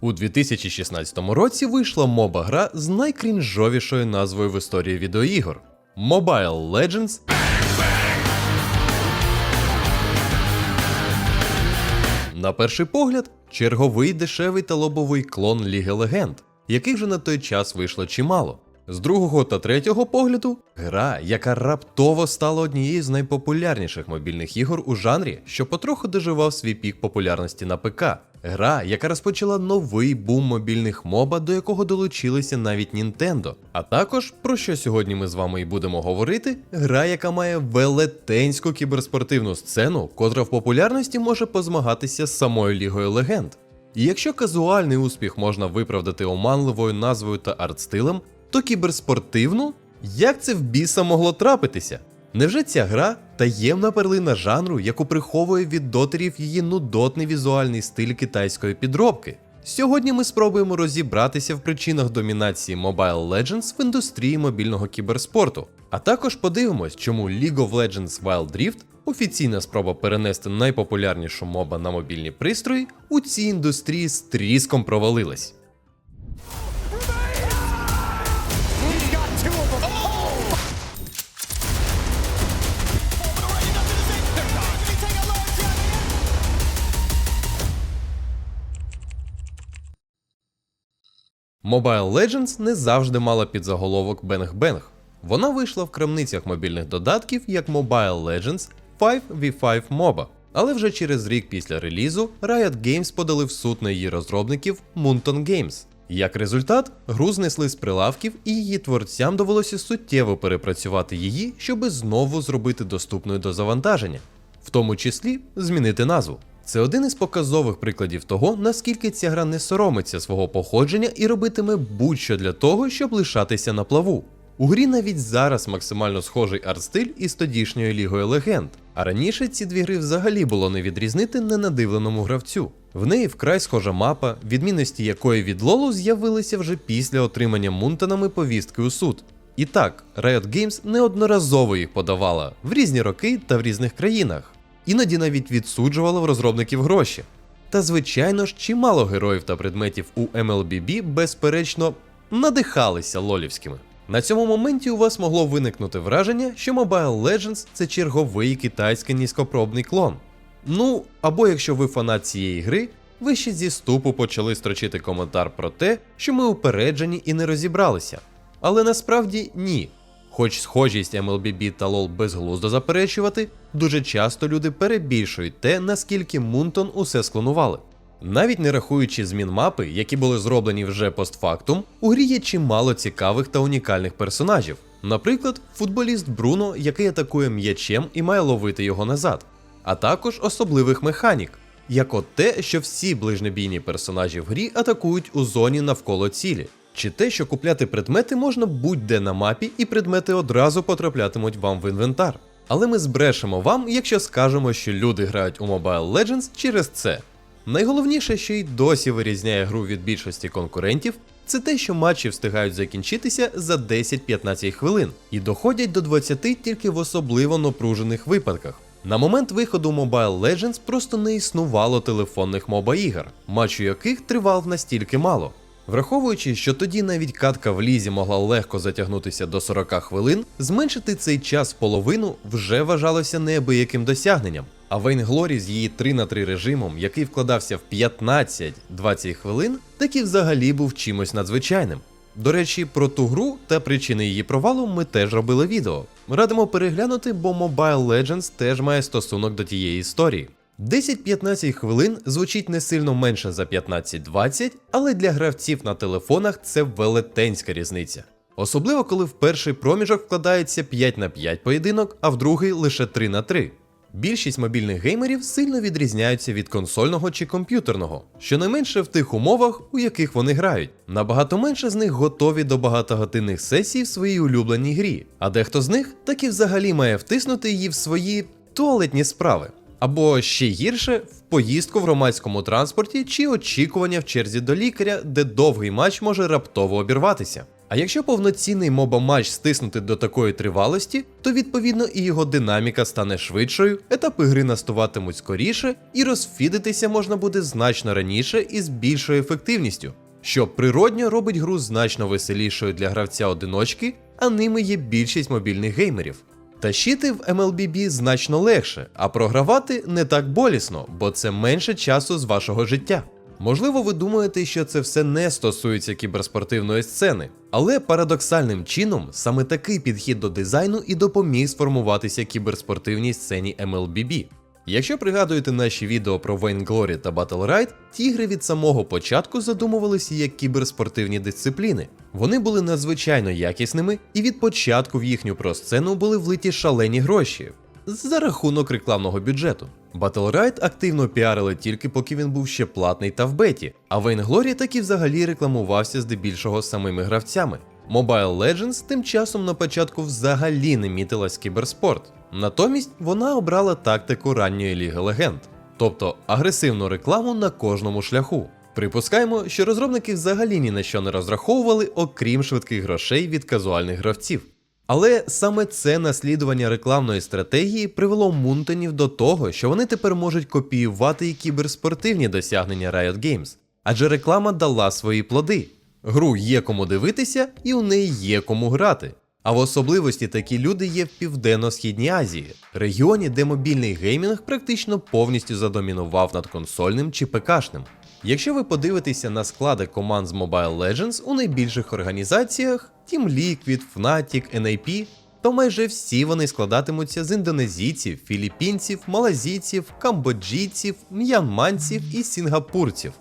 У 2016 році вийшла моба гра з найкрінжовішою назвою в історії відеоігор Mobile Legends. На перший погляд, черговий дешевий та лобовий клон Ліги Легенд, яких вже на той час вийшло чимало. З другого та третього погляду гра, яка раптово стала однією з найпопулярніших мобільних ігор у жанрі, що потроху доживав свій пік популярності на ПК. Гра, яка розпочала новий бум мобільних моба, до якого долучилися навіть Nintendo. А також, про що сьогодні ми з вами і будемо говорити, гра, яка має велетенську кіберспортивну сцену, котра в популярності може позмагатися з самою Лігою Легенд. І якщо казуальний успіх можна виправдати оманливою назвою та артстилем, то кіберспортивну? Як це в біса могло трапитися? Невже ця гра таємна перлина жанру, яку приховує від дотерів її нудотний візуальний стиль китайської підробки? Сьогодні ми спробуємо розібратися в причинах домінації Mobile Legends в індустрії мобільного кіберспорту, а також подивимось, чому League of Legends Wild Rift, офіційна спроба перенести найпопулярнішу моба на мобільні пристрої, у цій індустрії з тріском провалилась. Mobile Legends не завжди мала підзаголовок Бенг-Бенг. Вона вийшла в крамницях мобільних додатків як Mobile Legends 5v5 MOBA. Але вже через рік після релізу Riot Games подали в суд на її розробників Moonton Games. Як результат, гру знесли з прилавків, і її творцям довелося суттєво перепрацювати її, щоби знову зробити доступною до завантаження, в тому числі змінити назву. Це один із показових прикладів того, наскільки ця гра не соромиться свого походження і робитиме будь-що для того, щоб лишатися на плаву. У грі навіть зараз максимально схожий арт-стиль із тодішньою лігою легенд, а раніше ці дві гри взагалі було не відрізнити ненадивленому гравцю. В неї вкрай схожа мапа, відмінності якої від Лолу з'явилися вже після отримання Мунтонами повістки у суд. І так, Riot Games неодноразово їх подавала в різні роки та в різних країнах іноді навіть відсуджувала в розробників гроші. Та звичайно ж, чимало героїв та предметів у MLBB, безперечно, надихалися лолівськими. На цьому моменті у вас могло виникнути враження, що Mobile Legends це черговий китайський низькопробний клон. Ну, або якщо ви фанат цієї гри, ви ще зі ступу почали строчити коментар про те, що ми упереджені і не розібралися. Але насправді ні. Хоч схожість MLBB та LoL безглуздо заперечувати, дуже часто люди перебільшують те, наскільки Мунтон усе склонували. Навіть не рахуючи змін мапи, які були зроблені вже постфактум, у грі є чимало цікавих та унікальних персонажів. Наприклад, футболіст Бруно, який атакує м'ячем і має ловити його назад, а також особливих механік, як от те, що всі ближнебійні персонажі в грі атакують у зоні навколо цілі, чи те, що купляти предмети можна будь-де на мапі, і предмети одразу потраплятимуть вам в інвентар. Але ми збрешемо вам, якщо скажемо, що люди грають у Mobile Legends через це. Найголовніше, що й досі вирізняє гру від більшості конкурентів, це те, що матчі встигають закінчитися за 10-15 хвилин і доходять до 20 тільки в особливо напружених випадках. На момент виходу Mobile Legends просто не існувало телефонних моба ігор, матч у яких тривав настільки мало. Враховуючи, що тоді навіть катка в лізі могла легко затягнутися до 40 хвилин, зменшити цей час половину вже вважалося неабияким досягненням. А Вейн Глорі з її 3 на 3 режимом, який вкладався в 15-20 хвилин, так і взагалі був чимось надзвичайним. До речі, про ту гру та причини її провалу ми теж робили відео. Радимо переглянути, бо Mobile Legends теж має стосунок до тієї історії. 10-15 хвилин звучить не сильно менше за 15-20, але для гравців на телефонах це велетенська різниця. Особливо коли в перший проміжок вкладається 5 на 5 поєдинок, а в другий лише 3 на 3. Більшість мобільних геймерів сильно відрізняються від консольного чи комп'ютерного, щонайменше в тих умовах, у яких вони грають. Набагато менше з них готові до багатогодинних сесій в своїй улюбленій грі, а дехто з них так і взагалі має втиснути її в свої туалетні справи. Або ще гірше в поїздку в громадському транспорті чи очікування в черзі до лікаря, де довгий матч може раптово обірватися. А якщо повноцінний моба матч стиснути до такої тривалості, то відповідно і його динаміка стане швидшою, етапи гри настуватимуть скоріше, і розфідитися можна буде значно раніше і з більшою ефективністю, що природньо робить гру значно веселішою для гравця одиночки, а ними є більшість мобільних геймерів. Тащити в MLBB значно легше, а програвати не так болісно, бо це менше часу з вашого життя. Можливо, ви думаєте, що це все не стосується кіберспортивної сцени, але парадоксальним чином саме такий підхід до дизайну і допоміг сформуватися кіберспортивній сцені MLBB. Якщо пригадуєте наші відео про Vainglory та Battle Ride, ті ігри від самого початку задумувалися як кіберспортивні дисципліни. Вони були надзвичайно якісними, і від початку в їхню просцену були влиті шалені гроші за рахунок рекламного бюджету. Battle Ride активно піарили тільки поки він був ще платний та в беті, а Vainglory і взагалі рекламувався здебільшого самими гравцями. Mobile Legends тим часом на початку взагалі не мітилась кіберспорт. Натомість вона обрала тактику ранньої ліги легенд, тобто агресивну рекламу на кожному шляху. Припускаємо, що розробники взагалі ні на що не розраховували, окрім швидких грошей від казуальних гравців. Але саме це наслідування рекламної стратегії привело Мунтонів до того, що вони тепер можуть копіювати і кіберспортивні досягнення Riot Games, адже реклама дала свої плоди. Гру є кому дивитися, і у неї є кому грати. А в особливості такі люди є в Південно-Східній Азії, регіоні, де мобільний геймінг практично повністю задомінував над консольним чи ПКшним. Якщо ви подивитеся на склади команд з Mobile Legends у найбільших організаціях Team Liquid, Fnatic, NIP, то майже всі вони складатимуться з індонезійців, філіппінців, малазійців, камбоджійців, м'янманців і сінгапурців.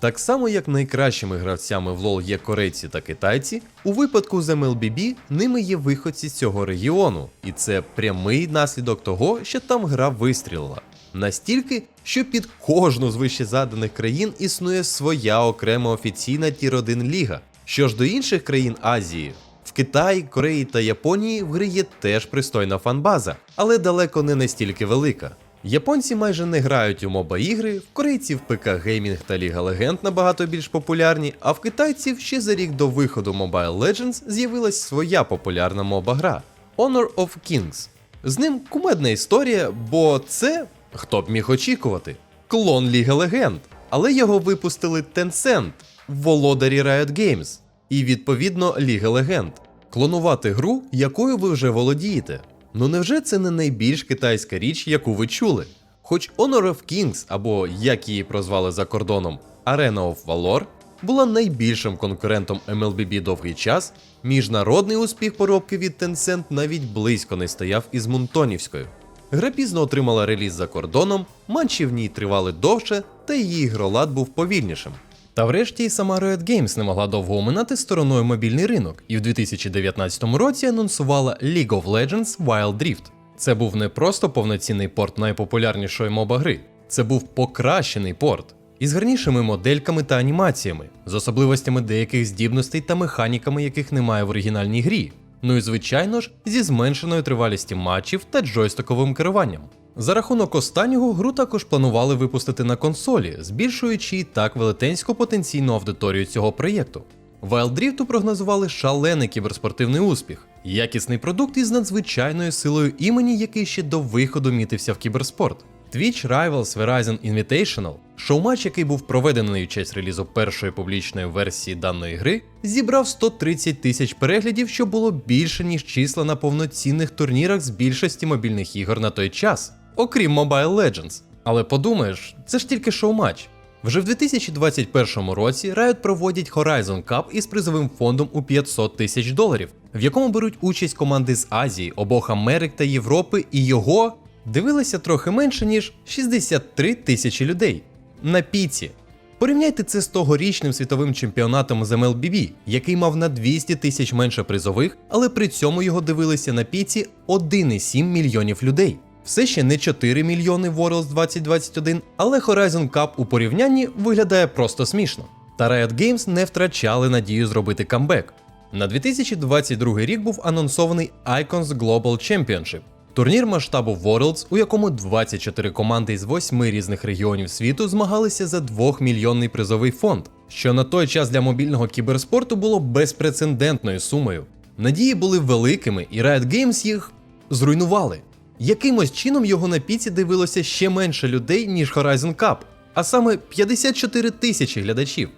Так само, як найкращими гравцями в LoL є корейці та китайці, у випадку з MLBB ними є виходці з цього регіону, і це прямий наслідок того, що там гра вистрілила. Настільки, що під кожну з вище заданих країн існує своя окрема офіційна тір 1 ліга. Що ж до інших країн Азії, в Китаї, Кореї та Японії в гри є теж пристойна фанбаза, але далеко не настільки велика. Японці майже не грають у моба ігри, в корейців ПК геймінг та Ліга Легенд набагато більш популярні, а в китайців ще за рік до виходу Mobile Legends з'явилась своя популярна моба гра Honor of Kings. З ним кумедна історія, бо це, хто б міг очікувати, клон Ліги Легенд. Але його випустили Tencent, володарі Riot Games, і відповідно Ліга Легенд. Клонувати гру, якою ви вже володієте. Ну невже це не найбільш китайська річ, яку ви чули? Хоч Honor of Kings, або як її прозвали за кордоном Arena of Valor, була найбільшим конкурентом MLBB довгий час, міжнародний успіх поробки від Tencent навіть близько не стояв із Мунтонівською. Гра пізно отримала реліз за кордоном, матчі в ній тривали довше, та її ігролад був повільнішим. Та врешті і сама Riot Games не могла довго оминати стороною мобільний ринок, і в 2019 році анонсувала League of Legends Wild Rift. Це був не просто повноцінний порт найпопулярнішої моба гри, це був покращений порт із гарнішими модельками та анімаціями, з особливостями деяких здібностей та механіками, яких немає в оригінальній грі. Ну і звичайно ж, зі зменшеною тривалістю матчів та джойстиковим керуванням. За рахунок останнього гру також планували випустити на консолі, збільшуючи і так велетенську потенційну аудиторію цього проєкту. Wild Rift прогнозували шалений кіберспортивний успіх, якісний продукт із надзвичайною силою імені, який ще до виходу мітився в кіберспорт. Twitch Rivals Verizon Invitational, шоу-матч, який був проведений у честь релізу першої публічної версії даної гри, зібрав 130 тисяч переглядів, що було більше ніж числа на повноцінних турнірах з більшості мобільних ігор на той час, окрім Mobile Legends. Але подумаєш, це ж тільки шоу-матч. Вже в 2021 році Riot проводять Horizon Cup із призовим фондом у 500 тисяч доларів, в якому беруть участь команди з Азії, обох Америк та Європи, і його дивилися трохи менше ніж 63 тисячі людей на піці. Порівняйте це з тогорічним світовим чемпіонатом з MLBB, який мав на 200 тисяч менше призових, але при цьому його дивилися на піці 1,7 мільйонів людей. Все ще не 4 мільйони Worlds 2021, але Horizon Cup у порівнянні виглядає просто смішно. Та Riot Games не втрачали надію зробити камбек. На 2022 рік був анонсований Icons Global Championship, турнір масштабу Worlds, у якому 24 команди із 8 різних регіонів світу змагалися за 2-мільйонний призовий фонд. що на той час для мобільного кіберспорту було безпрецедентною сумою. Надії були великими, і Riot Games їх зруйнували. Якимось чином його на піці дивилося ще менше людей, ніж Horizon Cup, а саме 54 тисячі глядачів.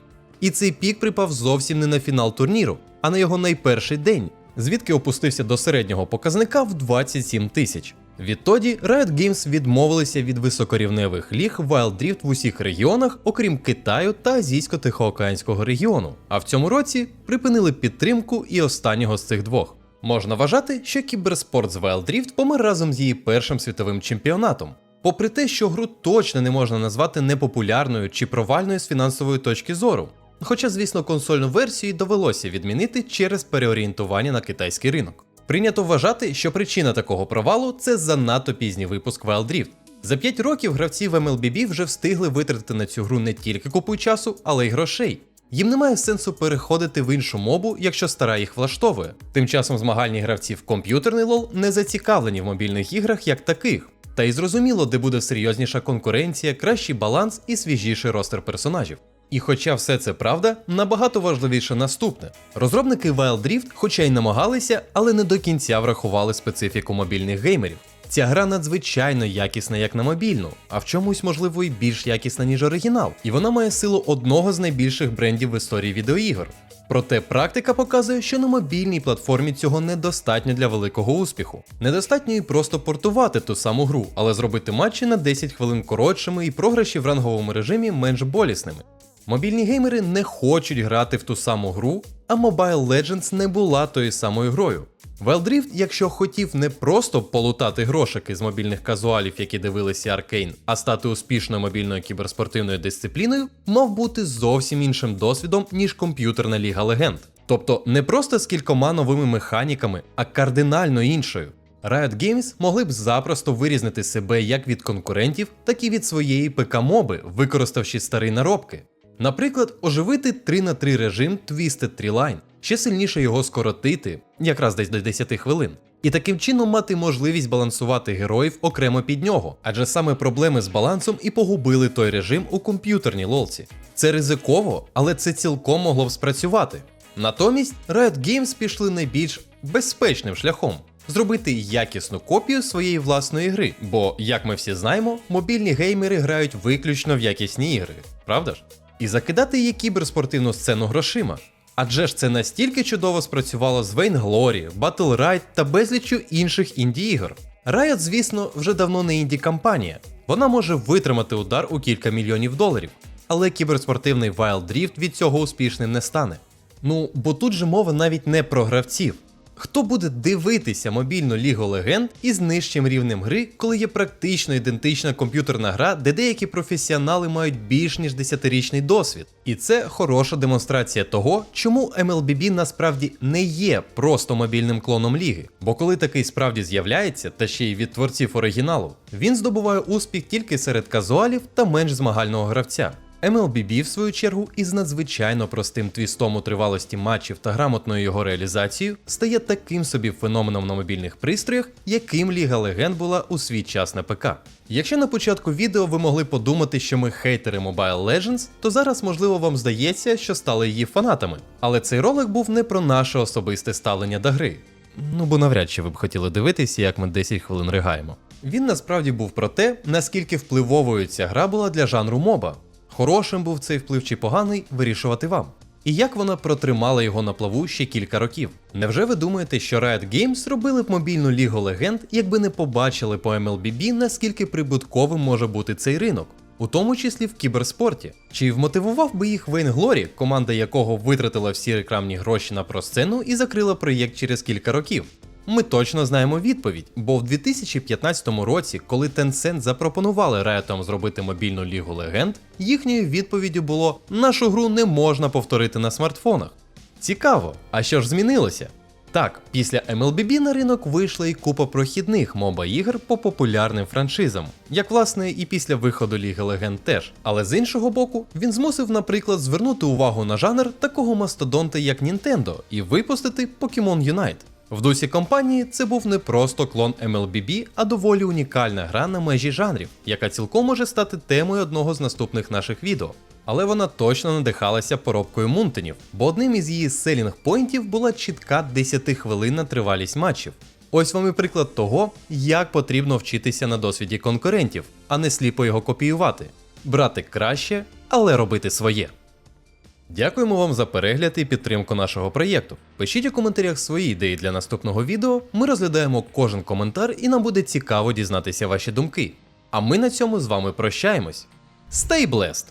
І цей пік припав зовсім не на фінал турніру, а на його найперший день, звідки опустився до середнього показника в 27 тисяч. Відтоді Riot Games відмовилися від високорівневих ліг Wild Rift в усіх регіонах, окрім Китаю та Азійсько-Тихоокеанського регіону. А в цьому році припинили підтримку і останнього з цих двох. Можна вважати, що кіберспорт з Wild Rift помер разом з її першим світовим чемпіонатом. Попри те, що гру точно не можна назвати непопулярною чи провальною з фінансової точки зору. Хоча, звісно, консольну версію довелося відмінити через переорієнтування на китайський ринок. Прийнято вважати, що причина такого провалу це занадто пізній випуск Wild Rift. За 5 років гравці в MLBB вже встигли витратити на цю гру не тільки купу часу, але й грошей. Їм немає сенсу переходити в іншу мобу, якщо стара їх влаштовує. Тим часом змагальні гравці в комп'ютерний лол не зацікавлені в мобільних іграх як таких. Та й зрозуміло, де буде серйозніша конкуренція, кращий баланс і свіжіший ростер персонажів. І хоча все це правда, набагато важливіше наступне: розробники Wild Rift, хоча й намагалися, але не до кінця врахували специфіку мобільних геймерів. Ця гра надзвичайно якісна як на мобільну, а в чомусь, можливо, і більш якісна, ніж оригінал, і вона має силу одного з найбільших брендів в історії відеоігр. Проте практика показує, що на мобільній платформі цього недостатньо для великого успіху. Недостатньо і просто портувати ту саму гру, але зробити матчі на 10 хвилин коротшими і програші в ранговому режимі менш болісними. Мобільні геймери не хочуть грати в ту саму гру, а Mobile Legends не була тою самою грою. Rift, якщо хотів не просто полутати грошики з мобільних казуалів, які дивилися Аркейн, а стати успішною мобільною кіберспортивною дисципліною, мав бути зовсім іншим досвідом, ніж комп'ютерна ліга легенд. Тобто не просто з кількома новими механіками, а кардинально іншою. Riot Games могли б запросто вирізнити себе як від конкурентів, так і від своєї ПК-моби, використавши старі наробки. Наприклад, оживити 3 на 3 режим Twisted Treeline, ще сильніше його скоротити, якраз десь до 10 хвилин, і таким чином мати можливість балансувати героїв окремо під нього, адже саме проблеми з балансом і погубили той режим у комп'ютерній лолці. Це ризиково, але це цілком могло б спрацювати. Натомість Riot Games пішли найбільш безпечним шляхом. Зробити якісну копію своєї власної гри, бо, як ми всі знаємо, мобільні геймери грають виключно в якісні ігри, правда ж? І закидати її кіберспортивну сцену грошима. Адже ж це настільки чудово спрацювало з Vainglory, Battle Ride та безліччю інших інді-ігор. Riot, звісно, вже давно не інді-кампанія. Вона може витримати удар у кілька мільйонів доларів. Але кіберспортивний Wild Rift від цього успішним не стане. Ну, бо тут же мова навіть не про гравців. Хто буде дивитися мобільну Лігу Легенд із нижчим рівнем гри, коли є практично ідентична комп'ютерна гра, де деякі професіонали мають більш ніж 10-річний досвід? І це хороша демонстрація того, чому MLBB насправді не є просто мобільним клоном ліги. Бо коли такий справді з'являється, та ще й від творців оригіналу, він здобуває успіх тільки серед казуалів та менш змагального гравця. MLBB, в свою чергу, із надзвичайно простим твістом у тривалості матчів та грамотною його реалізацією стає таким собі феноменом на мобільних пристроях, яким Ліга Легенд була у свій час на ПК. Якщо на початку відео ви могли подумати, що ми хейтери Mobile Legends, то зараз, можливо, вам здається, що стали її фанатами. Але цей ролик був не про наше особисте ставлення до гри. Ну бо навряд чи ви б хотіли дивитися, як ми 10 хвилин ригаємо. Він насправді був про те, наскільки впливовою ця гра була для жанру моба. Хорошим був цей вплив чи поганий, вирішувати вам. І як вона протримала його на плаву ще кілька років. Невже ви думаєте, що Riot Games робили б мобільну лігу легенд, якби не побачили по MLBB, наскільки прибутковим може бути цей ринок? У тому числі в кіберспорті. Чи вмотивував би їх Вейн Глорі, команда якого витратила всі рекламні гроші на просцену і закрила проєкт через кілька років? Ми точно знаємо відповідь, бо в 2015 році, коли Tencent запропонували Riot зробити мобільну лігу легенд, їхньою відповіддю було: нашу гру не можна повторити на смартфонах. Цікаво, а що ж змінилося? Так, після MLBB на ринок вийшла і купа прохідних моба ігр по популярним франшизам, як власне і після виходу Ліги Легенд теж. Але з іншого боку, він змусив, наприклад, звернути увагу на жанр такого мастодонта, як Nintendo, і випустити Pokemon Unite. В дусі компанії це був не просто клон MLBB, а доволі унікальна гра на межі жанрів, яка цілком може стати темою одного з наступних наших відео. Але вона точно надихалася поробкою Мунтенів, бо одним із її селінг поінтів була чітка 10-хвилинна тривалість матчів. Ось вам і приклад того, як потрібно вчитися на досвіді конкурентів, а не сліпо його копіювати. Брати краще, але робити своє. Дякуємо вам за перегляд і підтримку нашого проєкту. Пишіть у коментарях свої ідеї для наступного відео. Ми розглядаємо кожен коментар і нам буде цікаво дізнатися ваші думки. А ми на цьому з вами прощаємось. Stay blessed!